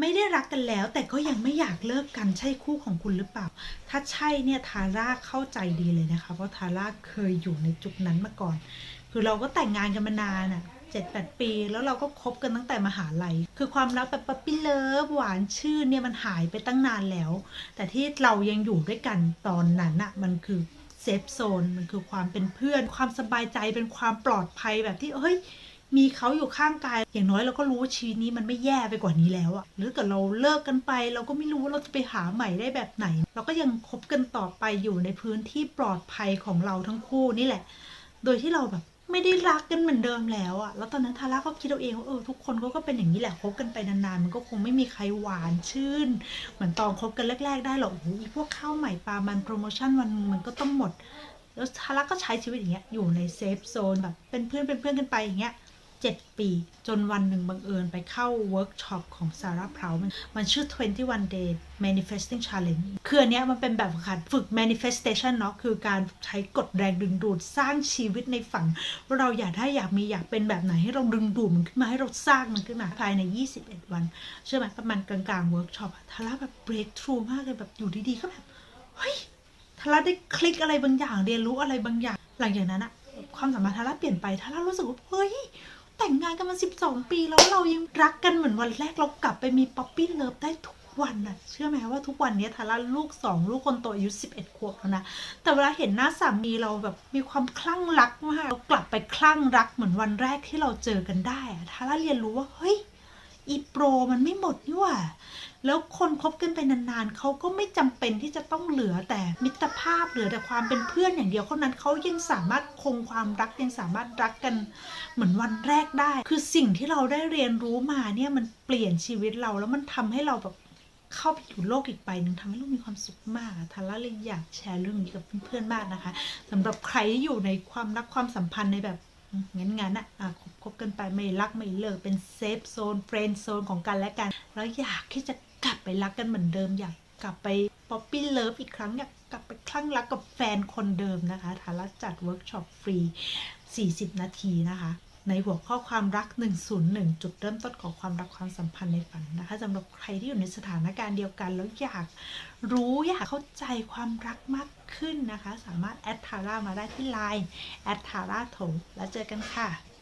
ไม่ได้รักกันแล้ว แต่ก็ยังไม่อยากเลิกกันใช่คู่ของคุณหรือเปล่า ถ้าใช่เนี่ยทาร่าเข้าใจดีเลยนะคะ เพราะทาร่าเคยอยู่ในจุดนั้นมาก่อน คือเราก็แต่งงานกันมานานอะ่ะเจ็ดแปดปี แล้วเราก็คบกันตั้งแต่มหาลัย คือความรักแบบปั๊ปปี้เลิฟหวานชื่นเนี่ยมันหายไปตั้งนานแล้ว แต่ที่เรายังอยู่ด้วยกันตอนนั้นอะมันคือเซฟโซนมันคือความเป็นเพื่อน ความสบายใจเป็นความปลอดภัยแบบที่เฮ้ย มีเขาอยู่ข้างกาย อย่างน้อยเราก็รู้ว่าชีวิตนี้มันไม่แย่ไปกว่านี้แล้วอะหรือเกิดเราเลิกกันไป เราก็ไม่รู้ว่าเราจะไปหาใหม่ได้แบบไหน เราก็ยังคบกันต่อไปอยู่ในพื้นที่ปลอดภัยของเราทั้งคู่นี่แหละ โดยที่เราแบบไม่ได้รักกันเหมือนเดิมแล้วอะแล้วตอนนั้นทาร่าก็คิดเอาเองว่าเออทุกคนเขาก็เป็นอย่างนี้แหละคบกันไปนานๆ มันก็คงไม่มีใครหวานชื่น เหมือนตอนคบกันแรก ๆ ได้หรอกโอ้โหอีพวกข้าวใหม่ปลามันโปรโมชั่นวันมึงมันก็ต้องหมด แล้วทาร่าก็ใช้ชีวิตอย่างเงี้ยอยู่ในเซฟโซนแบบเป็นเพื่อนเป็นเพื่อนกันไปอย่างเงี้ย 7 ปี จนวันหนึ่งบังเอิญไปเข้าเวิร์กช็อปของซาร่าเพรามันมันชื่อ 21 day manifesting challenge คืออันเนี้ยมันเป็นแบบการฝึก manifestation เนาะคือการใช้กฎแรงดึงดูดสร้างชีวิตในฝันว่าเราอยากได้อยากมีอยากเป็นแบบไหนให้เราดึงดูดมันขึ้นมาให้เราสร้างมันขึ้นมาภายใน 21 วันเชื่อไหมประมาณกลางๆเวิร์กช็อปทาร่าแบบ break through มากเลยแบบอยู่ดีๆก็แบบเฮ้ยทาร่าได้คลิกอะไรบางอย่างเรียนรู้อะไรบางอย่าง หลังจากนั้นอะความสัมพันธ์ทาร่าเปลี่ยนไปทาร่ารู้สึกว่าเฮ้ย แต่งงานกันมา12 ปีแล้วเรายังรักกันเหมือนวันแรกเรากลับไปมีป๊อปปี้เลิฟได้ทุกวันน่ะเชื่อไหมว่าทุกวันนี้ทาร่าลูก 2 ลูกคนโตอายุ 11 ขวบแล้วนะ แต่เวลาเห็นหน้าสามีเราแบบมีความคลั่งรักมากเรากลับไปคลั่งรักเหมือนวันแรกที่เราเจอกันได้ทาร่าเรียนรู้ว่าเฮ้ย อีโปรมันไม่หมดนี่หว่า แล้วคนคบกันไปนานๆเขาก็ไม่จำเป็นที่จะต้องเหลือแต่มิตรภาพเหลือแต่ความเป็นเพื่อนอย่างเดียวเท่านั้นเขายังสามารถคงความรักยังสามารถรักกันเหมือนวันแรกได้ คือสิ่งที่เราได้เรียนรู้มาเนี่ยมันเปลี่ยนชีวิตเราแล้วมันทำให้เราแบบเข้าไปอยู่โลกอีกใบหนึ่งทำให้เรามีความสุขมากทาร่าเลยอยากแชร์เรื่องนี้กับเพื่อนๆมากนะคะสำหรับใครที่อยู่ในความรักความสัมพันธ์ในแบบ งั้นงั้นอะอะคบคบกันไปไม่รักไม่เลิกเป็นเซฟโซนเฟรนด์โซนของกันและกัน แล้วอยากที่จะกลับไปรักกันเหมือนเดิมอยากกลับไปป๊อปปี้เลิฟอีกครั้งอยากกลับไปคลั่งรักกับแฟนคนเดิมนะคะทาร่าจัดเวิร์กช็อปฟรี 40 นาทีนะคะ ในหัวข้อความรัก 101 จุดเริ่มต้นของความรักความสัมพันธ์ในฝันนะคะสำหรับใครที่อยู่ในสถานการณ์เดียวกัน แล้วอยากรู้อยากเข้าใจความรักมากขึ้นนะคะ สามารถแอดทาร่ามาได้ที่ไลน์แอดทาร่าโถแล้วเจอกันค่ะ